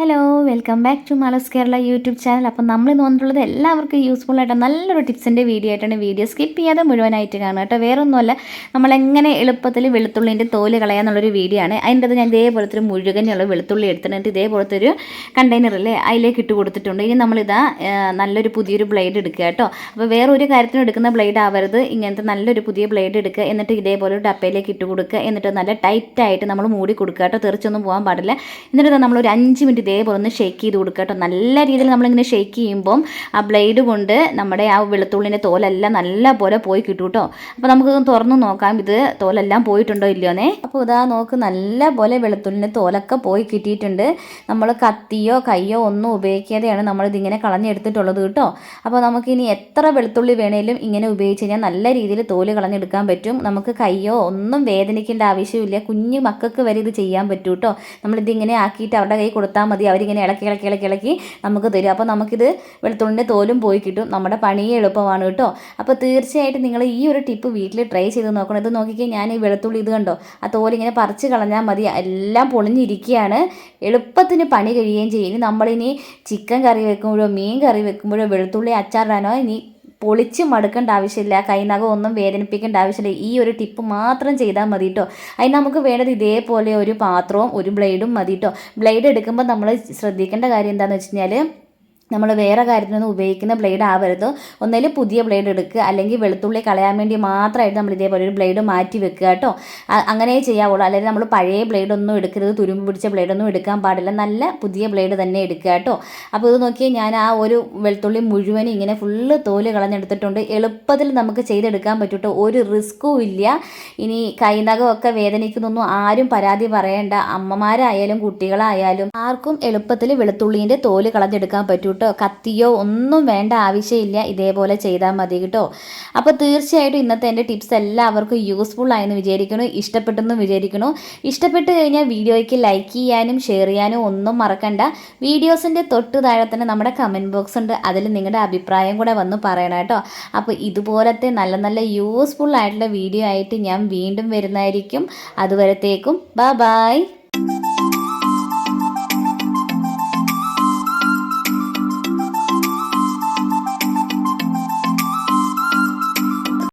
Hello welcome back to Malas Kerala YouTube channel അപ്പം നമ്മൾ ഇന്ന് വന്നിട്ടുള്ളത് എല്ലാവർക്കും യൂസ്ഫുൾ ആയിട്ട് നല്ലൊരു ടിപ്സിന്റെ വീഡിയോ ആയിട്ടാണ്. വീഡിയോ സ്കിപ്പ് ചെയ്യാതെ മുഴുവനായിട്ട് കാണുക കേട്ടോ. വേറെ ഒന്നുമല്ല നമ്മളെങ്ങനെ എളുപ്പത്തിൽ വെളുത്തുള്ളിന്റെ തോൽ കളയാന്നുള്ളൊരു വീഡിയോ ആണ്. അതിന്റെ അത് ഞാൻ ഇതേപോലത്തെ ഒരു മുഴുകനെയുള്ള വെളുത്തുള്ളി എടുത്തിട്ട് ഇതേപോലത്തെ ഒരു കണ്ടെയ്നറിൽ അതിലേക്ക് ഇട്ട് കൊടുത്തിട്ടുണ്ട്. ഇനി നമ്മളിതാ നല്ലൊരു പുതിയൊരു ബ്ലേഡ് എടുക്കുക കേട്ടോ. അപ്പോൾ വേറെ ഒരു കാര്യത്തിനും എടുക്കുന്ന ബ്ലേഡ് ആവരുത്. ഇങ്ങനത്തെ നല്ലൊരു പുതിയ ബ്ലേഡ് എടുക്കുക. എന്നിട്ട് ഇതേപോലെ ഒരു ഡപ്പയിലേക്ക് ഇട്ട് കൊടുക്കുക. എന്നിട്ട് നല്ല ടൈറ്റായിട്ട് നമ്മൾ മൂടി കൊടുക്കുക കേട്ടോ. തെറിച്ചൊന്നും പോകാൻ പാടില്ല. എന്നിട്ട് നമ്മളൊരു അഞ്ച് മിനിറ്റ് ഇതേപോലെ ഒന്ന് ഷേക്ക് ചെയ്ത് കൊടുക്കുക കേട്ടോ. നല്ല രീതിയിൽ നമ്മളിങ്ങനെ ഷേക്ക് ചെയ്യുമ്പം ആ ബ്ലേഡ് കൊണ്ട് നമ്മുടെ ആ വെളുത്തുള്ളിന്റെ തോലെല്ലാം നല്ല പോലെ പോയി കിട്ടും കേട്ടോ. അപ്പോൾ നമുക്ക് തുറന്ന് നോക്കാം. ഇത് തോലെല്ലാം പോയിട്ടുണ്ടോ ഇല്ലയോന്നേ അപ്പോൾ ഇതാ നോക്ക് നല്ല പോലെ വെളുത്തുള്ളിന്റെ തോലൊക്കെ പോയി കിട്ടിയിട്ടുണ്ട്. നമ്മൾ കത്തിയോ കയ്യോ ഒന്നും ഉപയോഗിക്കാതെയാണ് നമ്മളിതിങ്ങനെ കളഞ്ഞെടുത്തിട്ടുള്ളത് കേട്ടോ. അപ്പോൾ നമുക്കിനി എത്ര വെളുത്തുള്ളി വേണേലും ഇങ്ങനെ ഉപയോഗിച്ച് കഴിഞ്ഞാൽ നല്ല രീതിയിൽ തോൽ കളഞ്ഞെടുക്കാൻ പറ്റും. നമുക്ക് കയ്യോ ഒന്നും വേദനിക്കേണ്ട ആവശ്യമില്ല. കുഞ്ഞു മക്കൾക്ക് വരെ ഇത് ചെയ്യാൻ പറ്റും കേട്ടോ. നമ്മളിതിങ്ങനെ ആക്കിയിട്ട് അവരുടെ കൈ കൊടുത്താൽ മതി. അവരിങ്ങനെ ഇളക്കി ഇളക്കി ഇളക്കി ഇളക്കി നമുക്ക് തരും. അപ്പോൾ നമുക്കിത് വെളുത്തുള്ളിന്റെ തോലും പോയി കിട്ടും. നമ്മുടെ പണിയെ എളുപ്പമാണ് കേട്ടോ. അപ്പോൾ തീർച്ചയായിട്ടും നിങ്ങൾ ഈ ഒരു ടിപ്പ് വീട്ടിൽ ട്രൈ ചെയ്ത് നോക്കണം. ഇത് നോക്കിക്കേ ഞാൻ ഈ വെളുത്തുള്ളി ഇത് കണ്ടോ? ആ തോലിങ്ങനെ പറിച്ച് കളഞ്ഞാൽ മതി. എല്ലാം പൊളിഞ്ഞിരിക്കുകയാണ് എളുപ്പത്തിന് പണി കഴിയുകയും ചെയ്യും. നമ്മളിനി ചിക്കൻ കറി വെക്കുമ്പോഴോ മീൻ കറി വെക്കുമ്പോഴോ വെളുത്തുള്ളി അച്ചാറിടാനോ ഇനി പൊളിച്ച് മടുക്കേണ്ട ആവശ്യമില്ല. കൈനകം ഒന്നും വേദനിപ്പിക്കേണ്ട ആവശ്യമില്ല. ഈ ഒരു ടിപ്പ് മാത്രം ചെയ്താൽ മതി കേട്ടോ അതിന് നമുക്ക് വേണ്ടത് ഇതേപോലെ ഒരു പാത്രവും ഒരു ബ്ലേഡും മതി കേട്ടോ ബ്ലേഡ് എടുക്കുമ്പോൾ നമ്മൾ ശ്രദ്ധിക്കേണ്ട കാര്യം എന്താണെന്ന് വെച്ച് കഴിഞ്ഞാൽ നമ്മൾ വേറെ കാര്യത്തിനൊന്നും ഉപയോഗിക്കുന്ന ബ്ലേഡ് ആവരുത്. ഒന്നേലും പുതിയ ബ്ലേഡ് എടുക്കുക അല്ലെങ്കിൽ വെളുത്തുള്ളി കളയാൻ വേണ്ടി മാത്രമായിട്ട് നമ്മൾ ഇതേപോലെ ഒരു ബ്ലേഡ് മാറ്റി വെക്കുക കേട്ടോ. അങ്ങനെ ചെയ്യാവുള്ളൂ. അല്ലെങ്കിൽ നമ്മൾ പഴയ ബ്ലേഡ് ഒന്നും എടുക്കരുത്. തുരുമ്പ് പിടിച്ച ബ്ലേഡ് ഒന്നും എടുക്കാൻ പാടില്ല. നല്ല പുതിയ ബ്ലേഡ് തന്നെ എടുക്കുക കേട്ടോ. അപ്പോൾ ഇത് നോക്കിയാൽ ഞാൻ ആ ഒരു വെളുത്തുള്ളി മുഴുവനും ഇങ്ങനെ ഫുള്ള് തോൽ കളഞ്ഞെടുത്തിട്ടുണ്ട്. എളുപ്പത്തിൽ നമുക്ക് ചെയ്തെടുക്കാൻ പറ്റൂട്ടോ. ഒരു റിസ്ക്കും ഇല്ല. ഇനി കൈനകമൊക്കെ വേദനിക്കുന്നൊന്നും ആരും പരാതി പറയേണ്ട. അമ്മമാരായാലും കുട്ടികളായാലും ആർക്കും എളുപ്പത്തിൽ വെളുത്തുള്ളീന്റെ തോൽ കളഞ്ഞെടുക്കാൻ പറ്റും കേട്ടോ. കത്തിയോ ഒന്നും വേണ്ട ആവശ്യമില്ല. ഇതേപോലെ ചെയ്താൽ മതി കേട്ടോ. അപ്പോൾ തീർച്ചയായിട്ടും ഇന്നത്തെ എന്റെ ടിപ്സ് എല്ലാവർക്കും യൂസ്ഫുൾ ആയെന്ന് വിചാരിക്കുന്നു. ഇഷ്ടപ്പെട്ടെന്ന് വിചാരിക്കുന്നു. ഇഷ്ടപ്പെട്ട് കഴിഞ്ഞാൽ വീഡിയോയ്ക്ക് ലൈക്ക് ചെയ്യാനും ഷെയർ ചെയ്യാനും ഒന്നും മറക്കണ്ട. വീഡിയോസിന്റെ തൊട്ട് താഴെ തന്നെ നമ്മുടെ കമന്റ് ബോക്സ് ഉണ്ട്. അതിൽ നിങ്ങളുടെ അഭിപ്രായം കൂടെ വന്ന് പറയണം കേട്ടോ. അപ്പോൾ ഇതുപോലത്തെ നല്ല നല്ല യൂസ്ഫുൾ ആയിട്ടുള്ള വീഡിയോ ആയിട്ട് ഞാൻ വീണ്ടും വരുന്നതായിരിക്കും. അതുവരത്തേക്കും. Bye bye